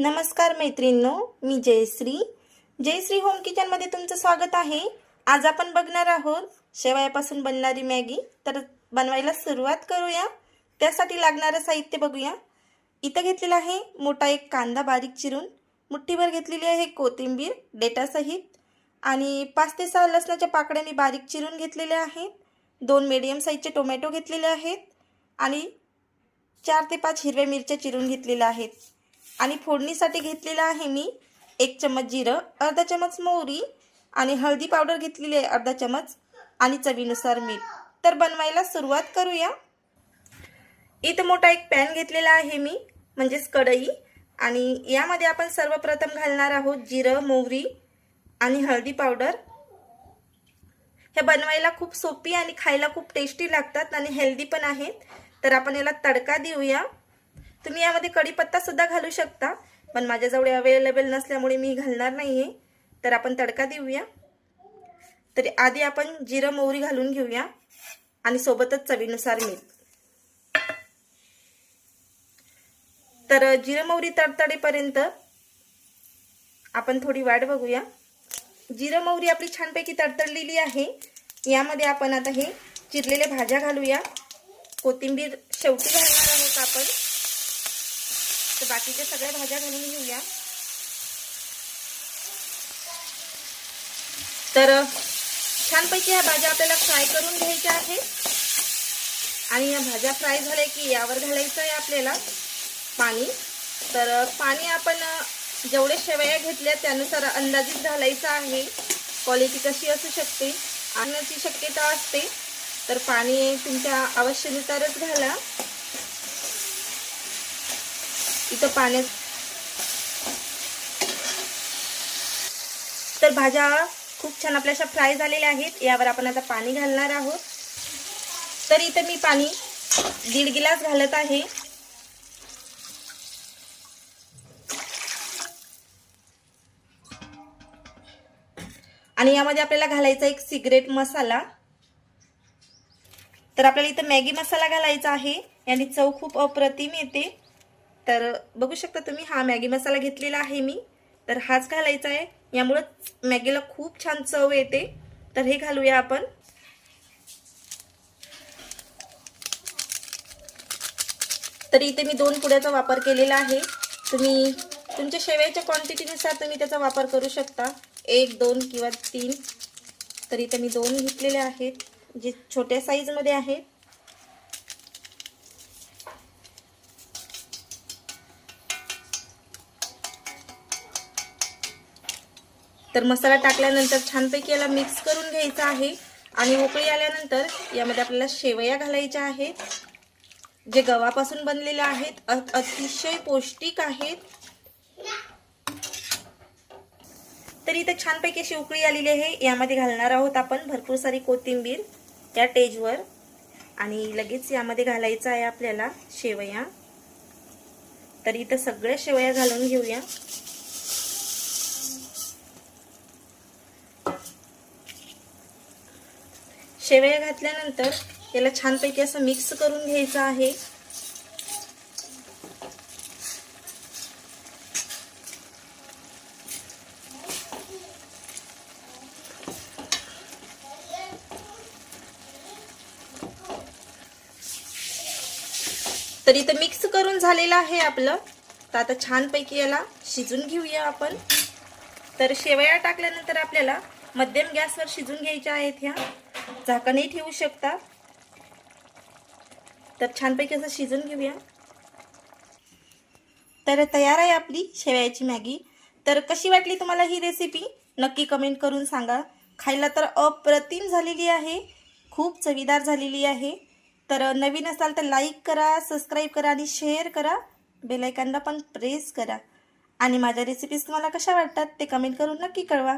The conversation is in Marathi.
नमस्कार मैत्रिणींनो मी जयश्री. जयश्री होम किचनमध्ये तुमचं स्वागत आहे. आज आपण बघणार आहोत शेवयापासून बनणारी मॅगी. तर बनवायला सुरुवात करूया. त्यासाठी लागणारं साहित्य बघूया. इथं घेतलेलं आहे मोठा एक कांदा बारीक चिरून. मुठ्ठीभर घेतलेली आहे कोथिंबीर डेटासहित. आणि पाच ते सहा लसणाच्या पाकड्या मी बारीक चिरून घेतलेल्या आहेत. दोन मीडियम साईजचे टोमॅटो घेतलेले आहेत. आणि चार ते पाच हिरव्या मिरच्या चिरून घेतलेल्या आहेत. आणि फोडणीसाठी घेतलेलं आहे मी एक चम्मच जिरं अर्धा चमच मोहरी आणि हळदी पावडर घेतलेली आहे अर्धा चमच आणि चवीनुसार मीठ. तर बनवायला सुरुवात करूया. इथं मोठा एक पॅन घेतलेला आहे मी म्हणजेच कढई. आणि यामध्ये आपण सर्वप्रथम घालणार आहोत जिरं मोहरी आणि हळदी पावडर. हे बनवायला खूप सोपी आणि खायला खूप टेस्टी लागतात आणि हेल्दी पण आहेत. तर आपण याला तडका देऊया. तुम्ही यामध्ये कढीपत्ता सुद्धा घालू शकता पण माझ्याजवळ अवेलेबल नसल्यामुळे मी घालणार नाही आहे तर आपण तडका देऊया. तरी आधी आपण जिरं मोहरी घालून घेऊया आणि सोबतच चवीनुसार मीठ. तर जिरं मोहरी तडतडेपर्यंत आपण थोडी वाट बघूया. जिरं मोहरी आपली छानपैकी तडतडलेली आहे. यामध्ये आपण आता हे चिरलेल्या भाज्या घालूया. कोथिंबीर शेवटी घालणार आहोत आपण. तर बाकीच्या सगळ्या भाज्या घालून घेऊया. तर छानपैकी ह्या भाज्या आपल्याला फ्राय करून घ्यायच्या आहेत. आणि या भाज्या फ्राय झाल्या की यावर घालायचं आहे आपल्याला पाणी. तर पाणी आपण जेवढे शेवया घेतल्या त्यानुसार अंदाजित घालायचं आहे. क्वालिटी कशी असू शकते? आणण्याची शक्यता असते. तर पाणी तुमच्या आवश्यकतेनुसारच घाला. इथं पाण्यात. तर भाज्या खूप छान आपल्या अशा फ्राय झालेल्या आहेत. यावर आपण आता पाणी घालणार आहोत. तर इथं मी पाणी दीड गिलास घालत आहे. आणि यामध्ये आपल्याला घालायचा एक सिगरेट मसाला. तर आपल्याला इथं मॅगी मसाला घालायचा आहे. याने चव खूप अप्रतिम येते. तर बघू शकता तुम्ही हा मॅगी मसाला घेतलेला आहे मी. तर हाच घालायचा आहे. यामुळं मॅगीला खूप छान चव येते. तर हे घालूया आपण. तरी इथे मी दोन पुड्याचा वापर केलेला आहे. तुम्ही तुमच्या शेवयाच्या क्वांटिटीनुसार तुम्ही त्याचा वापर करू शकता. एक दोन किंवा तीन. तर इथे मी दोन घेतलेले आहेत जे छोट्या साईजमध्ये आहेत. तर मसाला टाकल्यानंतर छानपैकी याला मिक्स करून घ्यायचा आहे. आणि उकळी आल्यानंतर यामध्ये आपल्याला शेवया घालायच्या आहेत. जे गव्हापासून बनलेले आहेत अतिशय पौष्टिक आहेत. तर इथे छानपैकी अशी उकळी आलेली आहे. यामध्ये घालणार आहोत आपण भरपूर सारी कोथिंबीर या टेजवर. आणि लगेच यामध्ये घालायचं आहे आपल्याला शेवया. तर इथं सगळ्या शेवया घालून घेऊया. शेवया घातल्यानंतर याला छानपैकी असं मिक्स करून घ्यायचं आहे. तर इथं मिक्स करून झालेलं आहे आपलं. तर आता छानपैकी याला शिजून घेऊया आपण. तर शेवया टाकल्यानंतर आपल्याला मध्यम गॅसवर शिजून घ्यायच्या आहेत ह्या. झाकणही ठेवू शकता. तर छानपैकी असं शिजून घेऊया. तर तयार आहे आपली शेवयाची मॅगी. तर कशी वाटली तुम्हाला ही रेसिपी नक्की कमेंट करून सांगा. खायला तर अप्रतिम झालेली आहे. खूप चवीदार झालेली आहे. तर नवीन असाल तर लाईक करा सबस्क्राईब करा आणि शेअर करा. बेलायकांना पण प्रेस करा. आणि माझ्या रेसिपीज तुम्हाला कशा वाटतात ते कमेंट करून नक्की कळवा.